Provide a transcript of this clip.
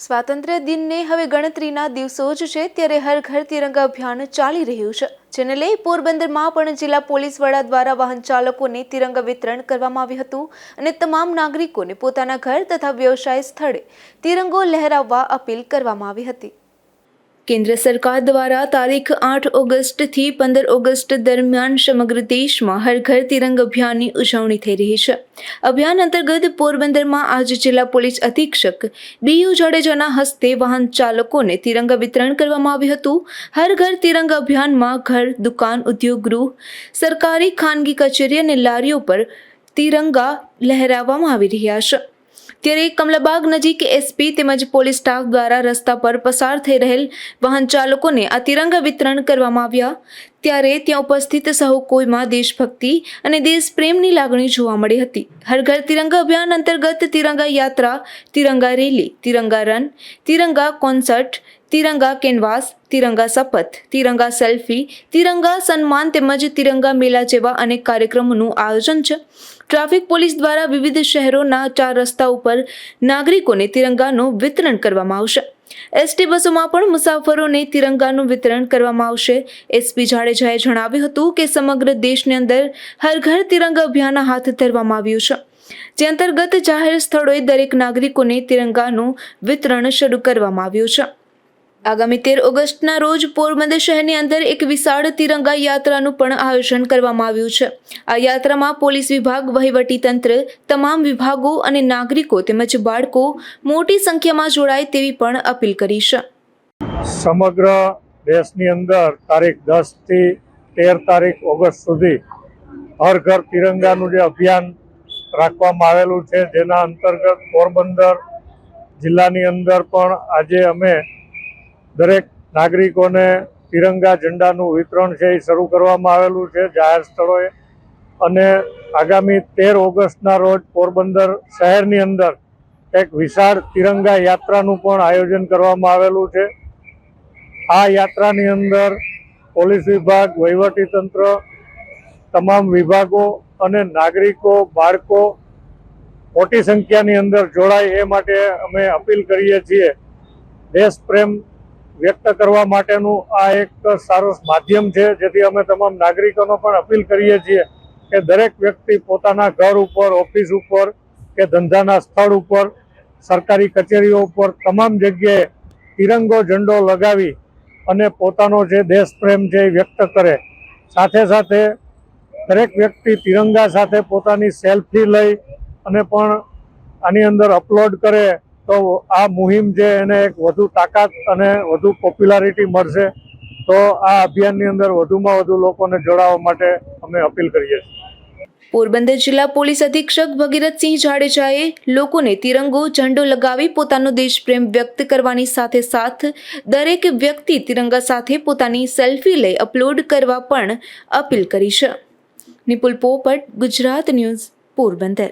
સ્વાતંત્ર્ય દિનને હવે ગણતરીના દિવસો જ છે, ત્યારે હર ઘર તિરંગા અભિયાન ચાલી રહ્યું છે. જેને લઈ પોરબંદરમાં પણ જિલ્લા પોલીસ વડા દ્વારા વાહન ચાલકોને તિરંગા વિતરણ કરવામાં આવ્યું હતું અને તમામ નાગરિકોને પોતાના ઘર તથા વ્યવસાય સ્થળે તિરંગો લહેરાવવા અપીલ કરવામાં આવી હતી. કેન્દ્ર સરકાર દ્વારા તારીખ આઠ ઓગસ્ટથી પંદર ઓગસ્ટ દરમિયાન સમગ્ર દેશમાં હર ઘર તિરંગ અભિયાનની ઉજવણી થઈ રહી છે. અભિયાન અંતર્ગત પોરબંદરમાં આજે જિલ્લા પોલીસ અધિક્ષક બીયુ જાડેજાના હસ્તે વાહન ચાલકોને તિરંગા વિતરણ કરવામાં આવ્યું હતું. હર ઘર તિરંગા અભિયાનમાં ઘર, દુકાન, ઉદ્યોગ ગૃહ, સરકારી ખાનગી કચેરી અને લારીઓ પર તિરંગા લહેરાવવામાં આવી રહ્યા છે. ત્યારે કમલાબાગ નજીક એસપી તેમજ પોલીસ સ્ટાફ દ્વારા રસ્તા પર પસાર થઈ રહેલ વાહન ચાલકોને આ તિરંગા વિતરણ કરવામાં આવ્યા. ત્યારે ત્યાં ઉપસ્થિત સહુ કોઈમાં દેશભક્તિ અને દેશપ્રેમની લાગણી જોવા મળી હતી. હર ઘર તિરંગા અભિયાન અંતર્ગત તિરંગા યાત્રા, તિરંગા રેલી, તિરંગા રન, તિરંગા કોન્સર્ટ તિરંગા કેનવાસ, તિરંગા શપથ, તિરંગા સેલ્ફી, તિરંગા સન્માન તેમજ તિરંગા મેળા જેવા અનેક કાર્યક્રમોનું આયોજન છે. ટ્રાફિક પોલીસ દ્વારા વિવિધ શહેરોના ચાર રસ્તા ઉપર નાગરિકોને તિરંગાનું વિતરણ કરવામાં આવશે. એસટી બસોમાં પણ મુસાફરોને તિરંગાનું વિતરણ કરવામાં આવશે. એસપી જાડેજાએ જણાવ્યું હતું કે સમગ્ર દેશની અંદર હર ઘર તિરંગા અભિયાન હાથ ધરવામાં આવ્યું છે. જે અંતર્ગત જાહેર સ્થળોએ દરેક નાગરિકોને તિરંગાનું વિતરણ શરૂ કરવામાં આવ્યું છે. આગામી તેર ઓગસ્ટના રોજ પોરબંદર શહેરની અંદર એક વિશાળ તિરંગા યાત્રાનું પણ આયોજન કરવામાં આવ્યું છે. આ યાત્રામાં પોલીસ વિભાગ, વહીવટી તંત્ર, તમામ વિભાગો અને નાગરિકો તેમજ બાળકો મોટી સંખ્યામાં જોડાય તેવી પણ અપીલ કરી છે. સમગ્ર દેશની અંદર તારીખ દસથી તેર તારીખ ઓગસ્ટ સુધી હર ઘર તિરંગાનું જે અભિયાન રાખવામાં આવેલું છે, જેના અંતર્ગત પોરબંદર જિલ્લાની અંદર પણ આજે અમે દરેક નાગરિકોને તિરંગા ઝંડાનું વિતરણ છે એ શરૂ કરવામાં આવેલું છે જાહેર સ્થળોએ. અને આગામી તેર ઓગસ્ટના રોજ પોરબંદર શહેરની અંદર એક વિશાળ તિરંગા યાત્રાનું પણ આયોજન કરવામાં આવેલું છે. આ યાત્રાની અંદર પોલીસ વિભાગ, વહીવટી તંત્ર, તમામ વિભાગો અને નાગરિકો, બાળકો મોટી સંખ્યાની અંદર જોડાય એ માટે અમે અપીલ કરીએ છીએ. દેશ પ્રેમ વ્યક્ત કરવા માટેનું આ એક સારું માધ્યમ છે, જેથી અમે તમામ નાગરિકોનો પણ અપીલ કરીએ છીએ કે દરેક વ્યક્તિ પોતાના ઘર ઉપર, ઓફિસ ઉપર કે ધંધાના સ્થળ ઉપર, સરકારી કચેરીઓ ઉપર તમામ જગ્યાએ તિરંગો ઝંડો લગાવી અને પોતાનો જે દેશ પ્રેમ છે એ વ્યક્ત કરે. સાથે સાથે દરેક વ્યક્તિ તિરંગા સાથે પોતાની સેલ્ફી લઈ અને પણ આની અંદર અપલોડ કરે તો આ મુહિમ છે એને એક વધુ તાકાત અને વધુ પોપ્યુલારિટી મળશે, તો આ અભિયાનની અંદર વધુમાં વધુ લોકોને જોડાવા માટે અમે અપીલ કરીએ છીએ. પોરબંદર જિલ્લા પોલીસ અધિક્ષક ભગીરથસિંહ જાડેજાએ લોકોને તિરંગો, ઝંડો લગાવી પોતાનો દેશપ્રેમ વ્યક્ત કરવાની સાથે સાથ દરેક વ્યક્તિ તિરંગા સાથે પોતાની સેલ્ફી લઈ અપલોડ કરવા પણ અપીલ કરી છે. નિપુલ પોપટ, ગુજરાત ન્યૂઝ, પોરબંદર.